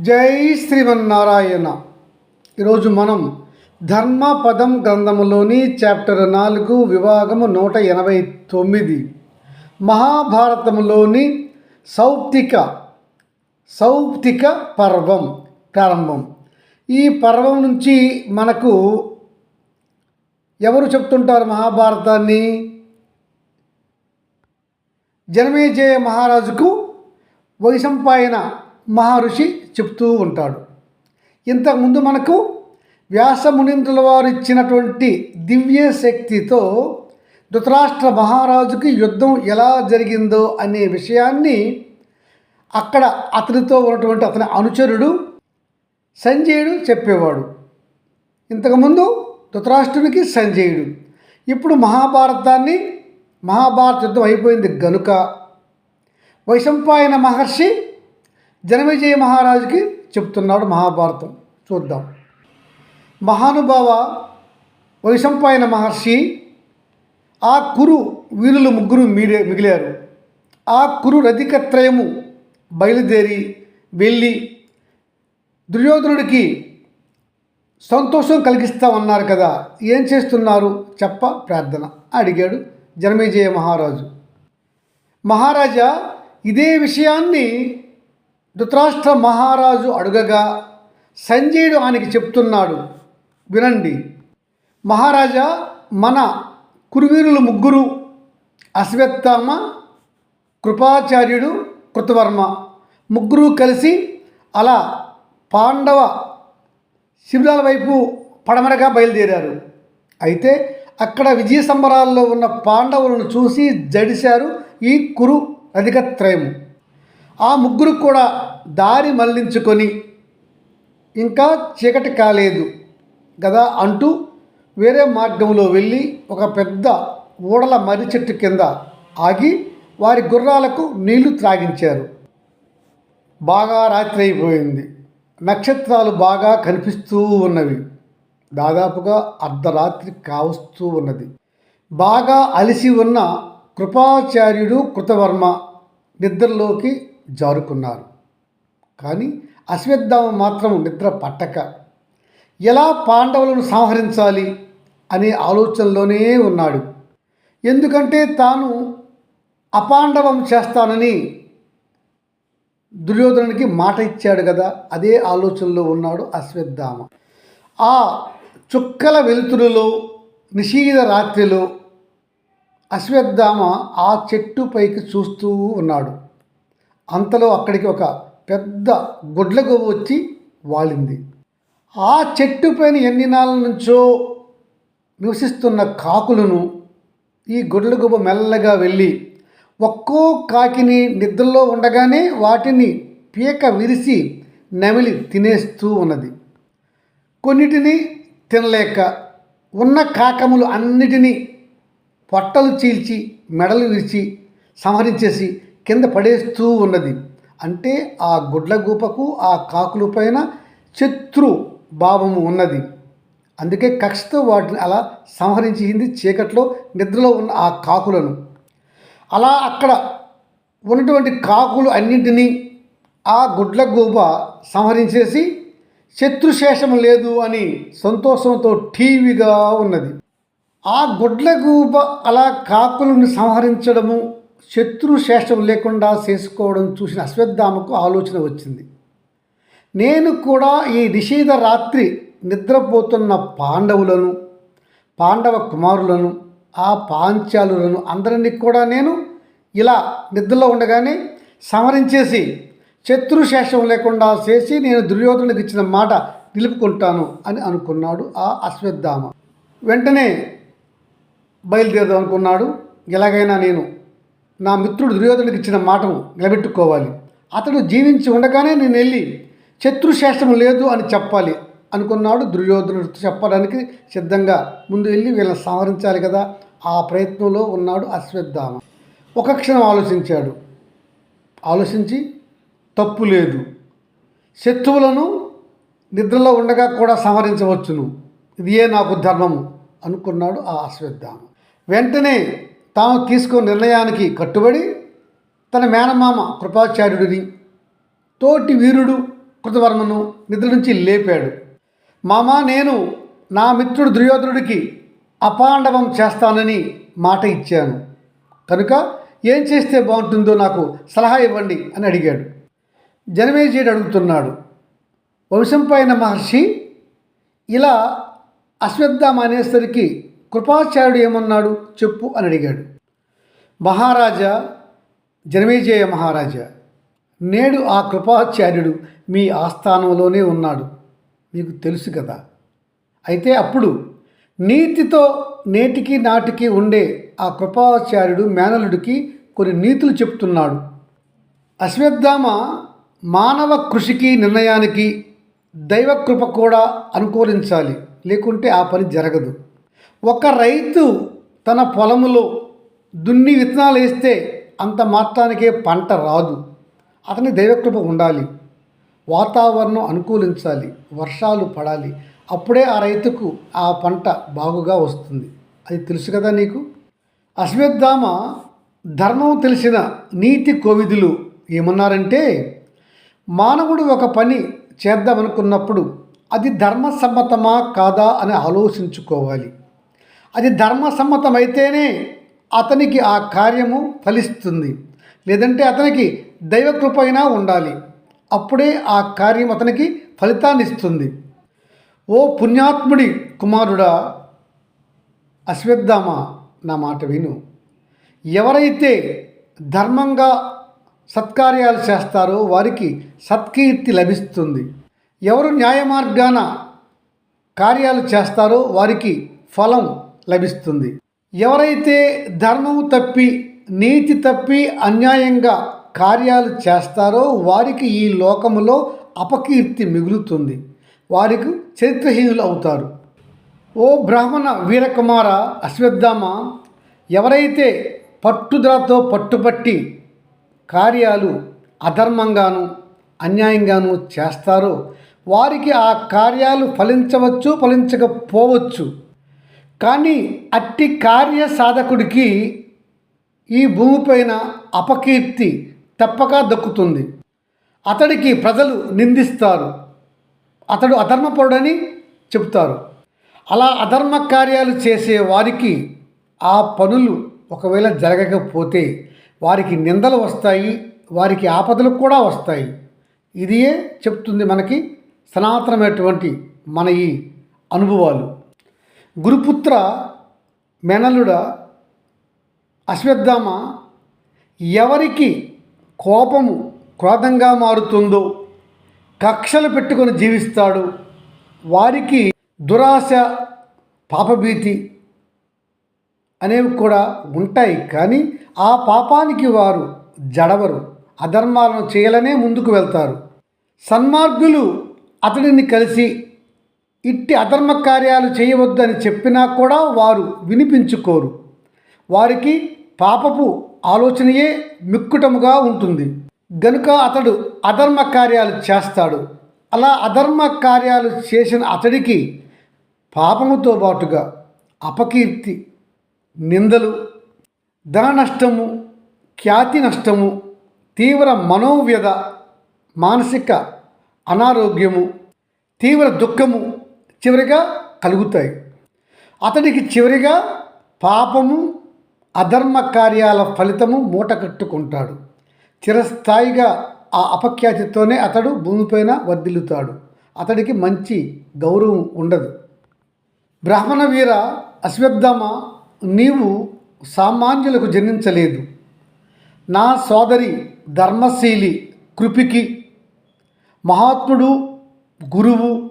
జై శ్రీమన్నారాయణ. ఈరోజు మనం ధర్మపదం గ్రంథములోని చాప్టర్ నాలుగు విభాగము నూట ఎనభై తొమ్మిది. మహాభారతంలోని సౌప్తిక సౌప్తిక పర్వం ప్రారంభం. ఈ పర్వం నుంచి మనకు ఎవరు చెప్తుంటారు మహాభారతాన్ని? జనమేజయ మహారాజుకు వైశంపాయన మహర్షి చెప్తూ ఉంటాడు. ఇంతకుముందు మనకు వ్యాసమునీంద్రుల వారు ఇచ్చినటువంటి దివ్య శక్తితో ధృతరాష్ట్ర మహారాజుకి యుద్ధం ఎలా జరిగిందో అనే విషయాన్ని అక్కడ అతనితో ఉన్నటువంటి అతని అనుచరుడు సంజయుడు చెప్పేవాడు. ఇంతకుముందు ధృతరాష్ట్రునికి సంజయుడు. ఇప్పుడు మహాభారతాన్ని మహాభారత యుద్ధం అయిపోయింది గనుక. వైశంపాయన మహర్షి జనమేజయ మహారాజుకి చెప్తున్నాడు మహాభారతం. చూద్దాం. మహానుభావ వైశంపాయన మహర్షి ఆ కురు వీరులు ముగ్గురు మీరే మిగిలారు. ఆ కురు రధికత్రయము బయలుదేరి వెళ్ళి దుర్యోధనుడికి సంతోషం కలిగిస్తామన్నారు కదా ఏం చేస్తున్నారు? చెప్ప ప్రార్థన అడిగాడు జనమేజయ మహారాజు. మహారాజా ఇదే విషయాన్ని ధృతరాష్ట్ర మహారాజు అడుగగా సంజయుడు ఆయనకి చెప్తున్నాడు. వినండి. మహారాజా మన కురువీరులు ముగ్గురు అశ్వత్థామ కృపాచార్యుడు కృతవర్మ ముగ్గురు కలిసి అలా పాండవ శిబిరాల వైపు పడమరగా బయలుదేరారు. అయితే అక్కడ విజయ సంబరాల్లో ఉన్న పాండవులను చూసి జడిశారు ఈ కురు అధికత్రయము ఆ ముగ్గురు కూడా దారి మళ్ళించుకొని ఇంకా చీకటి కాలేదు కదా అంటూ వేరే మార్గంలో వెళ్ళి ఒక పెద్ద ఊడల మర్రి చెట్టు కింద ఆగి వారి గుర్రాలకు నీళ్ళు త్రాగించారు. బాగా రాత్రి అయిపోయింది. నక్షత్రాలు బాగా కనిపిస్తూ ఉన్నవి. దాదాపుగా అర్ధరాత్రి కావస్తూ ఉన్నది. బాగా అలసి ఉన్న కృపాచార్యుడు కృతవర్మ నిద్రలోకి జారుకున్నారు. కానీ అశ్వత్థామ మాత్రం నిద్ర పట్టక ఎలా పాండవులను సంహరించాలి అనే ఆలోచనలోనే ఉన్నాడు. ఎందుకంటే తాను అపాండవం చేస్తానని దుర్యోధనునికి మాట ఇచ్చాడు కదా అదే ఆలోచనలో ఉన్నాడు అశ్వత్థామ. ఆ చుక్కల వెలుతురులో నిశీద రాత్రిలో అశ్వత్థామ ఆ చెట్టు పైకి చూస్తూ ఉన్నాడు. అంతలో అక్కడికి ఒక పెద్ద గుడ్లగొవ్వు వచ్చి వాలింది. ఆ చెట్టు పైన ఎన్ని నాళ్ళ నుంచో నివసిస్తున్న కాకులను ఈ గుడ్లగోబు మెల్లగా వెళ్ళి ఒక్కో కాకిని నిద్రలో ఉండగానే వాటిని పీక విరిసి నమిలి తినేస్తూ ఉన్నది. కొన్నిటిని తినలేక ఉన్న కాకములు అన్నిటినీ పొట్టలు చీల్చి మెడలు విరిచి సంహరించేసి కింద పడేస్తూ ఉన్నది. అంటే ఆ గుడ్లగూపకు ఆ కాకుల పైన శత్రు భావము ఉన్నది. అందుకే కక్షతో వాటిని అలా సంహరించింది చీకట్లో నిద్రలో ఉన్న ఆ కాకులను. అలా అక్కడ ఉన్నటువంటి కాకులు అన్నింటినీ ఆ గుడ్లగూప సంహరించేసి శత్రుశేషం లేదు అని సంతోషంతో టీవీగా ఉన్నది. ఆ గుడ్లగూబ అలా కాకులను సంహరించడము శత్రుశేషం లేకుండా చేసుకోవడం చూసిన అశ్వత్థామకు ఆలోచన వచ్చింది. నేను కూడా ఈ నిషేధ రాత్రి నిద్రపోతున్న పాండవులను పాండవ కుమారులను ఆ పాంచాలులను అందరినీ కూడా నేను ఇలా నిద్రలో ఉండగానే సంహరించేసి శత్రుశేషం లేకుండా చేసి నేను దుర్యోధనుడికి ఇచ్చిన మాట నిలుపుకుంటాను అని అనుకున్నాడు ఆ అశ్వత్థామ. వెంటనే బయలుదేరదాం అనుకున్నాడు. ఎలాగైనా నేను నా మిత్రుడు దుర్యోధనుడికి ఇచ్చిన మాటను నిలబెట్టుకోవాలి. అతడు జీవించి ఉండగానే నేను వెళ్ళి శత్రుశేషం లేదు అని చెప్పాలి అనుకున్నాడు దుర్యోధనుడు. చెప్పడానికి సిద్ధంగా ముందు వెళ్ళి వీళ్ళని సంహరించాలి కదా. ఆ ప్రయత్నంలో ఉన్నాడు అశ్వత్థామ. ఒక క్షణం ఆలోచించాడు. ఆలోచించి తప్పు లేదు. శత్రువులను నిద్రలో ఉండగా కూడా సంహరించవచ్చును. ఇదియే నాకు ధర్మము అనుకున్నాడు ఆ అశ్వత్థామ. వెంటనే తాము తీసుకున్న నిర్ణయానికి కట్టుబడి తన మేనమామ కృపాచార్యుడిని తోటి వీరుడు కృతవర్మను నిద్ర నుంచి లేపాడు. మామ నేను నా మిత్రుడు దుర్యోధనుడికి అపాండవం చేస్తానని మాట ఇచ్చాను. కనుక ఏం చేస్తే బాగుంటుందో నాకు సలహా ఇవ్వండి అని అడిగాడు. జనమేజయుడు అడుగుతున్నాడు. వంశంపైన మహర్షి ఇలా అశ్వత్థామ అనేసరికి కృపాచార్యుడు ఏమన్నాడు? చెప్పు అని అడిగాడు. మహారాజా జనమేజయ మహారాజా నేడు ఆ కృపాచార్యుడు మీ ఆస్థానంలోనే ఉన్నాడు. మీకు తెలుసు కదా. అయితే అప్పుడు నీతితో నేటికి నాటికి ఉండే ఆ కృపాచార్యుడు మేనలుడికి కొన్ని నీతులు చెప్తున్నాడు. అశ్వత్థామ మానవ కృషికి నిర్ణయానికి దైవకృప కూడా అనుకూలించాలి. లేకుంటే ఆ పని జరగదు. ఒక రైతు తన పొలములో దున్ని విత్తనాలు వేస్తే అంత మాత్రానికే పంట రాదు. అతని దైవకృప ఉండాలి. వాతావరణం అనుకూలించాలి. వర్షాలు పడాలి. అప్పుడే ఆ రైతుకు ఆ పంట బాగుగా వస్తుంది. అది తెలుసు కదా నీకు? అశ్వత్థామ ధర్మం తెలిసిన నీతి కోవిదులు ఏమన్నారంటే మానవుడు ఒక పని చేద్దామనుకున్నప్పుడు అది ధర్మసమ్మతమా కాదా అని ఆలోచించుకోవాలి. అది ధర్మసమ్మతమైతేనే అతనికి ఆ కార్యము ఫలిస్తుంది. లేదంటే అతనికి దైవకృపైనా ఉండాలి. అప్పుడే ఆ కార్యం అతనికి ఫలితాన్ని ఇస్తుంది ఓ పుణ్యాత్ముడి కుమారుడా అశ్వత్థామ నా మాట విను. ఎవరైతే ధర్మంగా సత్కార్యాలు చేస్తారో వారికి సత్కీర్తి లభిస్తుంది. ఎవరు న్యాయ మార్గాన కార్యాలు చేస్తారో వారికి ఫలం లభిస్తుంది. ఎవరైతే ధర్మము తప్పి నీతి తప్పి అన్యాయంగా కార్యాలు చేస్తారో వారికి ఈ లోకములో అపకీర్తి మిగులుతుంది. వారికి చరిత్రహీనులు అవుతారు. ఓ బ్రాహ్మణ వీరకుమార అశ్వత్థామ ఎవరైతే పట్టుదలతో పట్టుపట్టి కార్యాలు అధర్మంగాను అన్యాయంగాను చేస్తారో వారికి ఆ కార్యాలు ఫలించవచ్చు ఫలించకపోవచ్చు. కానీ అట్టి కార్య సాధకుడికి ఈ భూమిపైన అపకీర్తి తప్పక దక్కుతుంది. అతడికి ప్రజలు నిందిస్తారు. అతడు అధర్మపరుడని చెబుతారు. అలా అధర్మ కార్యాలు చేసే వారికి ఆ పనులు ఒకవేళ జరగకపోతే వారికి నిందలు వస్తాయి వారికి ఆపదలు కూడా వస్తాయి. ఇదియే చెప్తుంది మనకి సనాతనమైనటువంటి మన ఈ అనుభవాలు. గురుపుత్ర మెనలుడ అశ్వత్థామ ఎవరికి కోపము క్రోధంగా మారుతుందో కక్షలు పెట్టుకొని జీవిస్తాడు వారికి దురాశ పాపభీతి అనేవి కూడా ఉంటాయి. కానీ ఆ పాపానికి వారు జడవరు అధర్మాలను చేయాలనే ముందుకు వెళ్తారు. సన్మార్గులు అతడిని కలిసి ఇట్టి అధర్మ కార్యాలు చేయవద్దని చెప్పినా కూడా వారు వినిపించుకోరు. వారికి పాపపు ఆలోచనయే మిక్కుటముగా ఉంటుంది. గనుక అతడు అధర్మ కార్యాలు చేస్తాడు. అలా అధర్మ కార్యాలు చేసిన అతడికి పాపముతో పాటుగా అపకీర్తి నిందలు ధన నష్టము ఖ్యాతి నష్టము తీవ్ర మనోవ్యధ మానసిక అనారోగ్యము తీవ్ర దుఃఖము చివరిగా కలుగుతాయి. అతడికి చివరిగా పాపము అధర్మ కార్యాల ఫలితము మూట కట్టుకుంటాడు చిరస్థాయిగా ఆ అపఖ్యాతితోనే అతడు భూమిపైన వర్ధిల్లుతాడు. అతడికి మంచి గౌరవం ఉండదు. బ్రాహ్మణ వీర అశ్వత్థామ నీవు సామాన్యులకు జన్మించలేదు. నా సోదరి ధర్మశీలి కృపికి మహాత్ముడు గురువు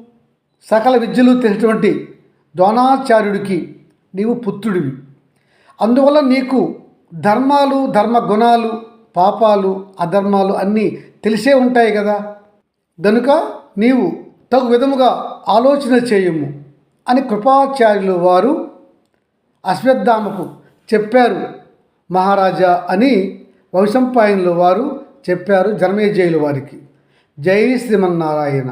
సకల విద్యలు తెలిసినటువంటి ద్రోణాచార్యుడికి నీవు పుత్రుడివి. అందువల్ల నీకు ధర్మాలు ధర్మ గుణాలు పాపాలు అధర్మాలు అన్నీ తెలిసే ఉంటాయి కదా. గనుక నీవు తగు విధముగా ఆలోచన చేయము అని కృపాచార్యులు వారు అశ్వత్థామకు చెప్పారు. మహారాజా అని వంశంపాయనులు వారు చెప్పారు జనమేజయులు వారికి. జై శ్రీమన్నారాయణ.